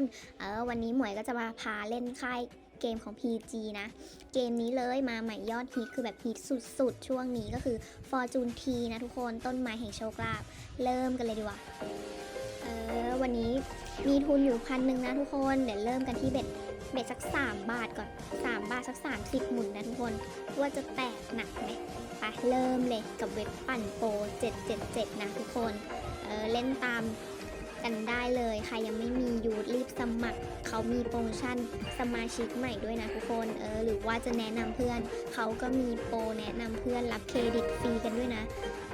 น เออวันนี้หมวยก็จะมาพาเล่นค่ายเกมของ PG นะ เกมนี้เลยมาใหม่ยอดฮิตคือแบบฮิตสุดๆ ช่วงนี้ก็คือ Fortune T นะทุกคนต้นไม้แห่งโชคลาภเริ่มกันเลยดีกว่า เออวันนี้มีทุนอยู่พันหนึ่งนะทุกคน เดี๋ยวเริ่มกันที่เบ็ดเบ็ดสัก 3 บาทก่อน 3 บาทสัก 30 หมุนนะทุกคน ว่าจะแตกหนักไหมไปเริ่มเลยกับเว็บปั่นโปร777 นะทุกคน เออเล่นตาม กันได้เลยใครยังไม่มียูทรีบสมัคร เขามีโปรโมชั่นสมาชิกใหม่ด้วยนะทุกคนเออหรือว่าจะแนะนำเพื่อน เขาก็มีโปรแนะนำเพื่อนรับเครดิตฟรีกันด้วยนะ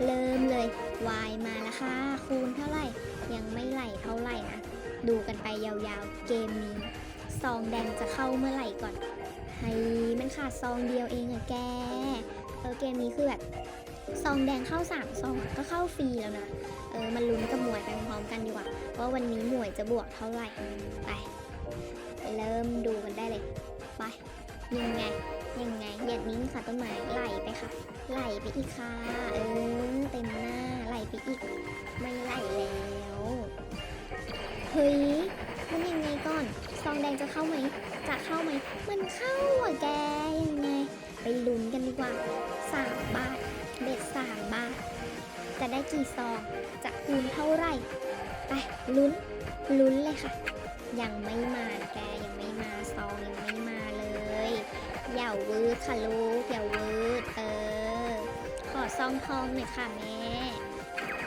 เริ่มเลยวายมาแล้วค่ะคูณเท่าไหร่ ยังไม่ไหลเท่าไหร่นะดูกันไปยาวๆเกมนี้ซองแดงจะเข้าเมื่อไหร่ก่อนไฮ้มันขาดซองเดียวเองอะแกเออเกมนี้คือแบบซองแดงเข้าสามซองก็เข้าฟรีแล้วนะ เออมันลุ้นกับหมวยไปพร้อมกันดีกว่าว่าวันนี้หมวยจะบวกเท่าไหร่ไปเริ่มดูกันได้เลยไปยังไงยังไงอย่านิ่งค่ะต้นไม้ไหลไปค่ะไหลไปอีกค่ะเออเต็มหน้าไหลไปอีก ไม่ไหลแล้วเฮ้ยมันยังไงก่อนซองแดงจะเข้าไหมจะเข้าไหมมันเข้าอะแกยังไง ไปลุ้นกันดีกว่าสามบาทเบ็ดสามบาท จะได้กี่ซอง จะคูณเท่าไหร่ ไปลุ้น ลุ้นเลยค่ะ ยังไม่มาแกยังไม่มาซองยังไม่มาเลยอย่าวืดค่ะลูกอย่าวืดเออ ขอซองทองหน่อยค่ะแม่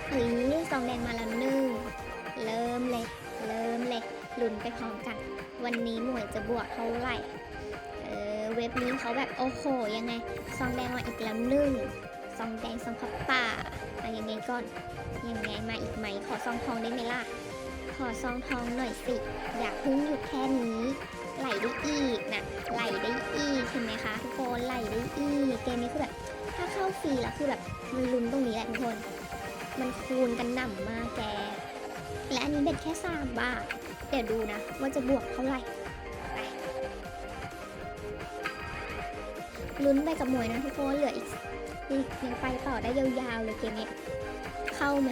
เฮ้ยซองแดงมาแล้วหนึ่งเริ่มเลย เริ่มเลยลุ้นไปพร้อมกัน วันนี้หน่วยจะบวกเท่าไหร่เออเว็บนี้เขาแบบโอ้โหยังไง ซองแดงมาอีกแล้วหนึ่ง ซองแดงซองพับป่าอะยังไงก่อน ยังไงมาอีกไหม ขอซองทองได้ไหมล่ะ ขอซองทองหน่อยสิ อยากพึ่งหยุดแค่นี้ ไหลได้อีกนะ ไหลได้อีกเห็นไหมคะทุกคนไหลได้อีก เกมนี้คือแบบ ถ้าเข้าฟรีแล้วคือแบบมันลุ้นตรงนี้แหละทุกคน มันคูณกันหน่ำมากแก และอันนี้เบ็ดแค่สามบาท เดี๋ยวดูนะ ว่าจะบวกเท่าไหร่ลุ้นไปกับหมวยนะทุกคน เหลืออีก อีกยังไปต่อได้ยาวๆเลยเกมนี้เข้าไหม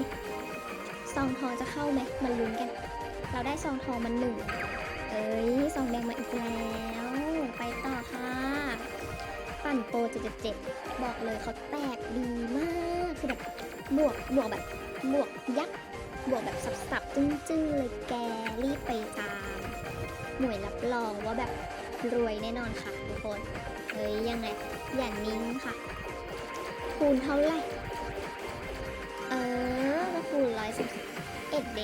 ซองทองจะเข้าไหมมันลุ้นกัน เราได้ซองทองมันหนึ่งเอ้ยซองแดงมาอีกแล้วไปต่อค่ะ ปั่นโปร777บอกเลยเขาแตกดีมากคือแบบบวกบวกแบบบวกยักษ์บวกแบบสับๆจึ้งๆเลยแกรีบไปตามหน่วยรับรองว่าแบบรวยแน่นอนค่ะทุกคนเฮ้ยยังไงอย่านิ่งค่ะ คูณเท่าไหร่ เออก็คูณร้อยสิบเอ็ดเด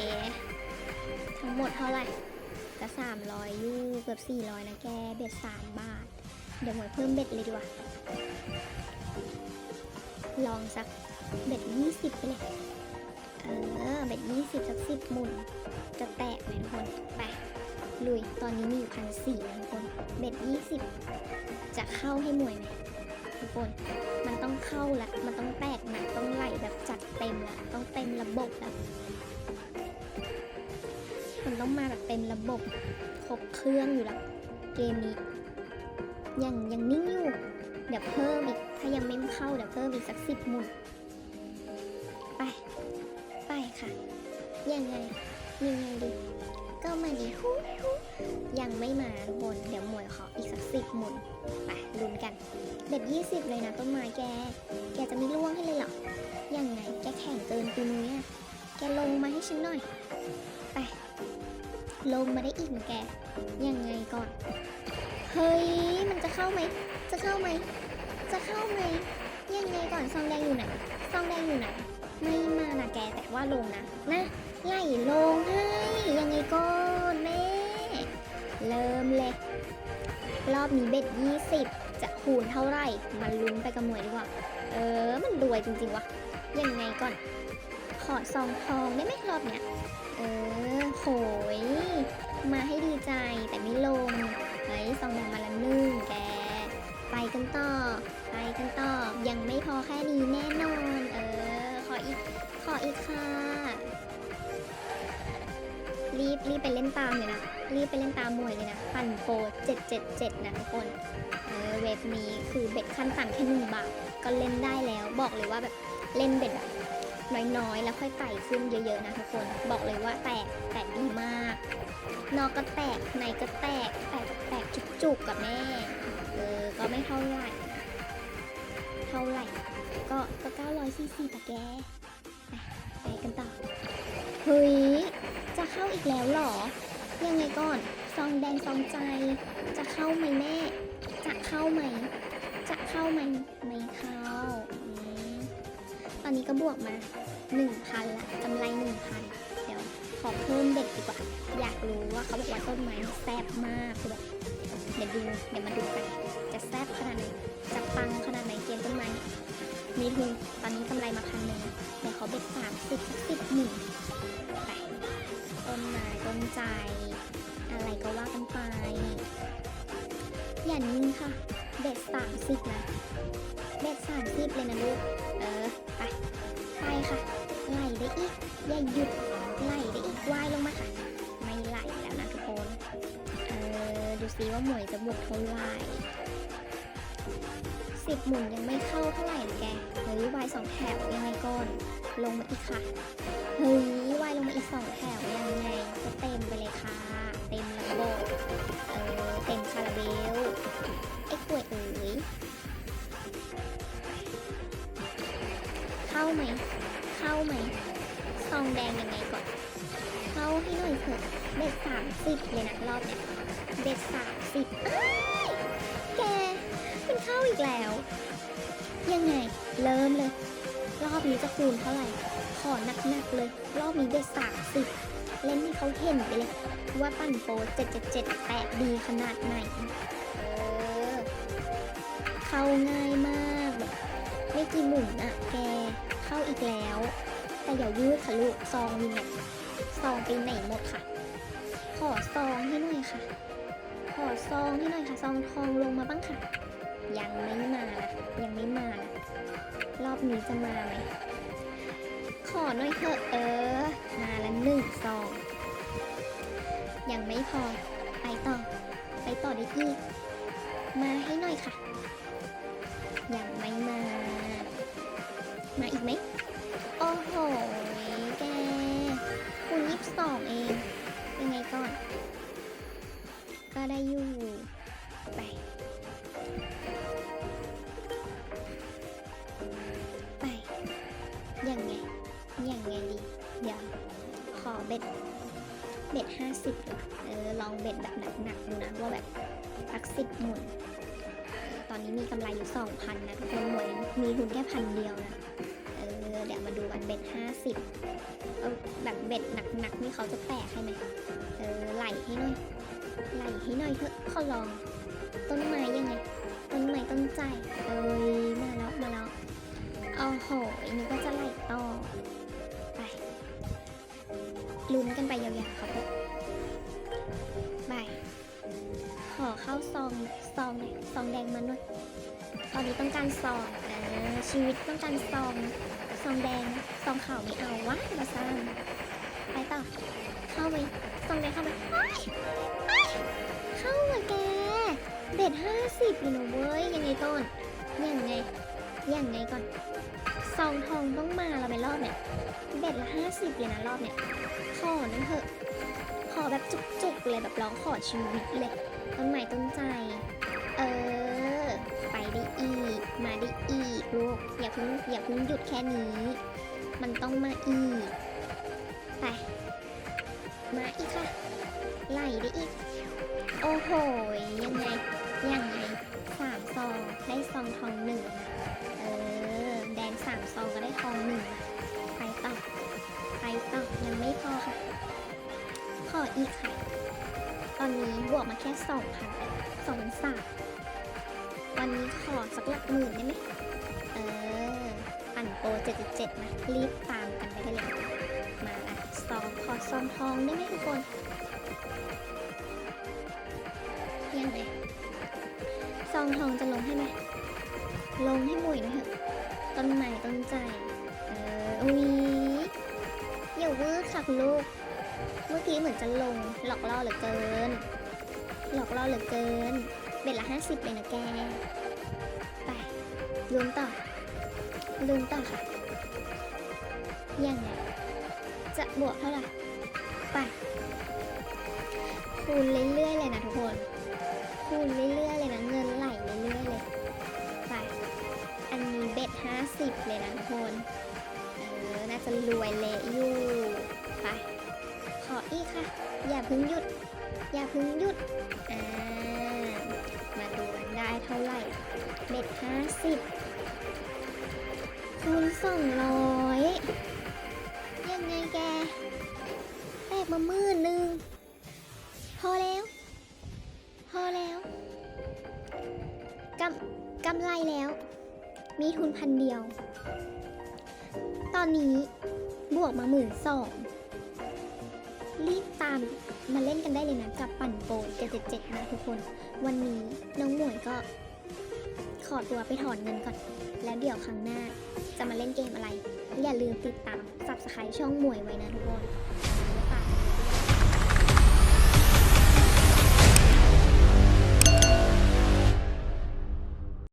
ทั้งหมดเท่าไหร่ก็สามร้อยยูเกือบสี่ร้อยนะแก เบ็ดสามบาท เดี๋ยวหมวยเพิ่มเบ็ดเลยดีกว่า ลองสักเบ็ดยี่สิบไปเลย เออ เบ็ดยี่สิบสักสิบหมุน จะแตกไหมทุกคน ไปลุย ตอนนี้มีอยู่พันสี่นะทุกคน เบ็ดยี่สิบจะเข้าให้หมวยไหม ทุกคน มันต้องเข้าละ มันต้องแตกหนักต้องไหลแบบจัดเต็มละ ต้องเต็มระบบละ มันต้องมาแบบเต็มระบบ ครบเครื่องอยู่ละ เกมนี้ ยังยังนิ่งอยู่ เดี๋ยวเพิ่มอีก ถ้ายังไม่เข้าเดี๋ยวเพิ่มอีกสักสิบหมุนไป ไปค่ะ ยังไง ยังไงดี ก็มาดีฮู้ฮู้ ยังไม่มาทุกคน เดี๋ยวหมวยขออีกสักสิบหมุนไปลุ้นกันเบ็ดยี่สิบเลยนะต้นไม้แก แกจะไม่ล่วงให้เลยเหรอ ยังไงแกแข่งเกินปีนุ้ยอะแกลงมาให้ฉันหน่อย ไป ลงมาได้อีกนแก ยังไงก่อน เฮ้ย มันจะเข้าไหม จะเข้าไหม จะเข้าไหม ยังไงก่อนซองแดงอยู่ไหนซองแดงอยู่ไหน ไม่มานะแกแต่ว่าลงนะ นะไหลลงให้ ยังไงก่อน เริ่มเลย รอบนี้เบ็ดยี่สิบจะคูณเท่าไหร่มันลุ้นไปกับหมวยดีกว่า เออ มันรวยจริง ๆวะยังไงก่อน ขอซองทองได้ไหมรอบเนี้ย เออโหย มาให้ดีใจแต่ไม่ลงเฮ้ยซองแดงมาละนึ่งแก ไปกันต่อ ไปกันต่อ ยังไม่พอแค่นี้แน่นอน เออ ขออีก ขออีกค่ะ รีบรีบไปเล่นตามเลยนะ รีบไปเล่นตามมวยเลยนะ ปั่นโปร777นะทุกคน เออเว็บนี้คือเบ็ดขั้นต่ำแค่หนึ่งบาทก็เล่นได้แล้ว บอกเลยว่าแบบเล่นเบ็ดแบบน้อยๆ แล้วค่อยไต่ขึ้นเยอะๆนะทุกคน บอกเลยว่าแตกแตกดีมาก นอกก็แตกในก็แตกแตกแตกจุกๆกับแม่ เออ ก็ไม่เท่าไหร่ เท่าไหร่ ก็ก็900ซีซีปะแกไปไปกันต่อ เฮ้ย จะเข้าอีกแล้วหรอ ยังไงก่อน ซองแดงซองใจ จะเข้าไหมแม่ จะเข้าไหม จะเข้าไหม ไม่เข้าอืมตอนนี้ก็บวกมา1,000ละกำไร1,000 เดี๋ยวขอเพิ่มเบ็ดดีกว่า อยากรู้ว่าเขาบอกว่าต้นไม้แซ่บมากคือแบบเดี๋ยวดู เดี๋ยวมาดูกัน จะแซ่บขนาดไหน จะปังขนาดไหนเกมต้นไม้ มีทุนตอนนี้กำไรมาพันหนึ่งเดี๋ยวเขาเบ็ดสามสิบสิบหนึ่ง ไปต้นไม้ต้นใจ อะไรก็ว่ากันไป อย่านิ่งค่ะ เบ็ดสามสิบนะ เบ็ดสามสิบเลยนะลูก เออ ไป ไปค่ะ ไหลได้อีก อย่าหยุด ไหลได้อีกว่ายลงมาค่ะ ไม่ไหลแล้วนะทุกคน เออ ดูซิว่าหมวยจะบวกเท่าไหร่สิบหมุนยังไม่เข้าเท่าไหร่เลยแกเฮ้ยวายสองแถวยังไงก่อน ลงมาอีกค่ะ เฮ้ยวายลงมาอีกสองแถวยังไงก็เต็มไปเลยค่ะ เต็มระบบเออเต็มคาราเบลไอ้กล้วยเอ๋ยเข้าไหม เข้าไหมซองแดงยังไงก่อน เข้าให้หน่อยเถอะเบ็ดสามสิบเลยนะรอบเนี้ยเบ็ดสามสิบอ้ายแกมันเข้าอีกแล้ว ยังไง เริ่มเลย รอบนี้จะคูณเท่าไหร่ ขอหนักๆเลย รอบนี้เบ็ดสามสิบเล่นให้เขาเห็นไปเลย ว่าปั่นโปร777แตกดีขนาดไหน เออ เข้าง่ายมากแบบไม่กี่หมุนอะแก เข้าอีกแล้ว แต่อย่ายืดค่ะลูกซองมีเนี่ยซองไปไหนหมดค่ะ ขอซองให้หน่อยค่ะ ขอซองให้หน่อยค่ะ ซองทองลงมาบ้างค่ะ ยังไม่มานะยังไม่มานะ รอบนี้จะมาไหม ขอหน่อยเถอะเออ มาละหนึ่งซองยังไม่พอ ไปต่อ ไปต่อได้อีกมาให้หน่อยค่ะ ยังไม่มา มาอีกไหม โอ้โห แก คุณยิบสองเอง ยังไงก่อน ก็ได้อยู่ ไป บ็ดเบ็ดห้าสิบเออลองเบ็ดแบบหนักๆดูนะว่าแบบสักสิบหมุนตอนนี้มีกำไรอยู่สองพันนะทุกคนหวยมีทุนแค่พันเดียวนะเออเดี๋ยวมาดูกันเบ็ดห้าสิบเออแบบเบ็ดหนักๆนี่เขาจะแตกให้ไหมเออไหลให้หน่อยไหลให้หน่อยเถอะขอลอง ต้นไม้ยังไง ต้นไม้ต้นใจเอ้ยมาแล้วมาแล้วโอ้โหนึกว่าจะไหลต่อ ลุ้นกันไปยาวๆครับผมไปขอเข้าซองซองหน่อยซองแดงมาหน่อยตอนนี้ต้องการซองอ่าชีวิตต้องการซองซองแดงซองขาวไม่เอาวะมาสร้างไปต่อเข้าไหมซองแดงเข้าไหมเฮ้ยเข้าอะแกเบ็ดห้าสิบเลยนะเว้ยยังไงก่อนยังไงยังไงก่อน ซองทองต้องมาเราไปรอบเนี่ยเบ็ดละห้าสิบเลยนะรอบเนี่ยขอนั่นเถอะ ขอแบบจุกๆเลยแบบร้องขอชีวิตเลยต้นใหม่ต้นใจ เออ ไปได้อีก มาได้อีกลูกอย่าเพิ่งอย่าเพิ่งหยุดแค่นี้ มันต้องมาอีก ไป มาอีกค่ะไหลได้อีก โอ้โห ยังไง ยังไงสามซองได้ซองทองหนึ่งามซองก็ได้ทองหนึ่งไปต่อไปต่อยังไม่พอค่ะ ขออีกค่ะ ตอนนี้บวกมาแค่สองพันสองพันสามวันนี้ขอสักหลักหมื่นได้ไหมเออปั่นโปร777นะรีบตามกันไปได้เลย มาอะซองขอซองทองได้ไหมทุกคนยังไงซองทองจะลงให้ไหมลงให้หมุยหนะเถอะ ต้นไม้ต้นใจเอออุ้ยอย่าวืดค่ะคุณลูก เมื่อกี้เหมือนจะลง หลอกล่อเหลือเกิน หลอกล่อเหลือเกิน เบ็ดละห้าสิบเลยนะแก ไปลุ้นต่อลุ้นต่อค่ะยังไงจะบวกเท่าไหร่ ไปคูณเรื่อยๆเลยนะทุก รวยเละอยู่ไปขออีกค่ะ อย่าพึ่งหยุด อย่าพึ่งหยุด อ่า มาดูกันได้เท่าไหร่เบ็ดห้าสิบคูณสองร้อยยังไงแกแตกมามื่นหนึ่งพอแล้ว พอแล้วกำกำไรแล้ว มีทุนพันเดียว ตอนนี้บวกมาหมื่นสองรีบตามมาเล่นกันได้เลยนะ กับปั่นโปร777 นะทุกคน วันนี้น้องหมวยก็ขอตัวไปถอนเงินก่อน แล้วเดี๋ยวครั้งหน้าจะมาเล่นเกมอะไร อย่าลืมติดตาม subscribe ช่องหมวยไว้นะทุกคน